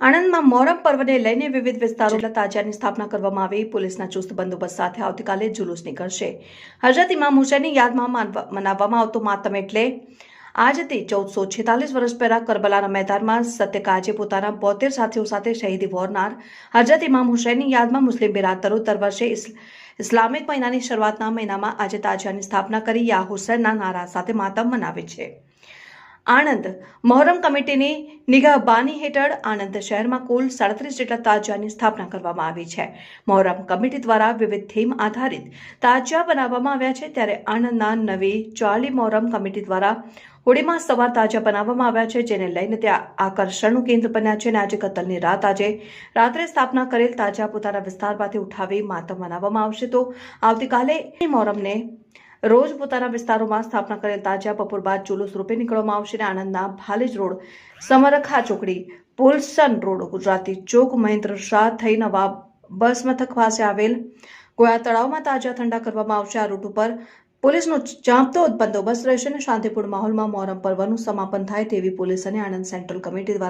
આણંદમાં મોહરમ પર્વને લઈને વિવિધ વિસ્તારો તાજિયાની સ્થાપના કરવામાં આવી. પોલીસના ચુસ્ત બંદોબસ્ત સાથે આવતીકાલે જુલુસ નીકળશે. હજરત ઇમામ હુસૈનની યાદમાં મનાવવામાં આવતો માતમ એટલે આજથી ચૌદસો છેતાલીસ વર્ષ પહેલા કરબલાના મેદાનમાં સત્યકાજે પોતાના બોતેર સાથીઓ સાથે શહીદી વોરનાર હજરત ઇમામ હુસેનની યાદમાં મુસ્લિમ બિરાદરો દર વર્ષે ઇસ- ઇસ્લામિક મહિનાની શરૂઆતના મહિનામાં આજે તાજિયાની સ્થાપના કરી યા હુસેનના નારા સાથે માતમ મનાવે છે. આણંદ. મોહરમ કમિટીની નિગાહબાની હેઠળ આણંદ શહેરમાં કુલ સાડત્રીસ જેટલા તાજિયાની સ્થાપના કરવામાં આવી છે. મહોરમ કમિટી દ્વારા વિવિધ થીમ આધારિત તાજિયા બનાવવામાં આવ્યા છે. ત્યારે આણંદના નવી ચાલી મોહરમ કમિટી દ્વારા હોળીમાં સવાર તાજા બનાવવામાં આવ્યા છે, જેને લઈને ત્યાં આકર્ષણનું કેન્દ્ર બન્યા છે અને આજે કતલની રાત આજે રાત્રે સ્થાપના કરેલ તાજા પોતાના વિસ્તારમાંથી ઉઠાવી માતમ મનાવવામાં આવશે. તો આવતીકાલે મોહરમને રોજ પોતાના વિસ્તારોમાં સ્થાપના કરેલ તાજા બપોર બાદ જુલુસ રૂપે નીકળવામાં આવશે અને આણંદના ભાલેજ રોડ, સમરખા ચોકડી, પોલસન રોડ, ગુજરાતી ચોક, મહેન્દ્ર શાહ થઈ નવા બસ મથક પાસે આવેલ ગોયા તળાવમાં તાજા ઠંડા કરવામાં આવશે. આ રૂટ ઉપર પોલીસનો ચાંપતો બંદોબસ્ત રહેશે અને શાંતિપૂર્ણ માહોલમાં મોહરમ પર્વનું સમાપન થાય તેવી પોલીસ અને આણંદ સેન્ટ્રલ કમિટી દ્વારા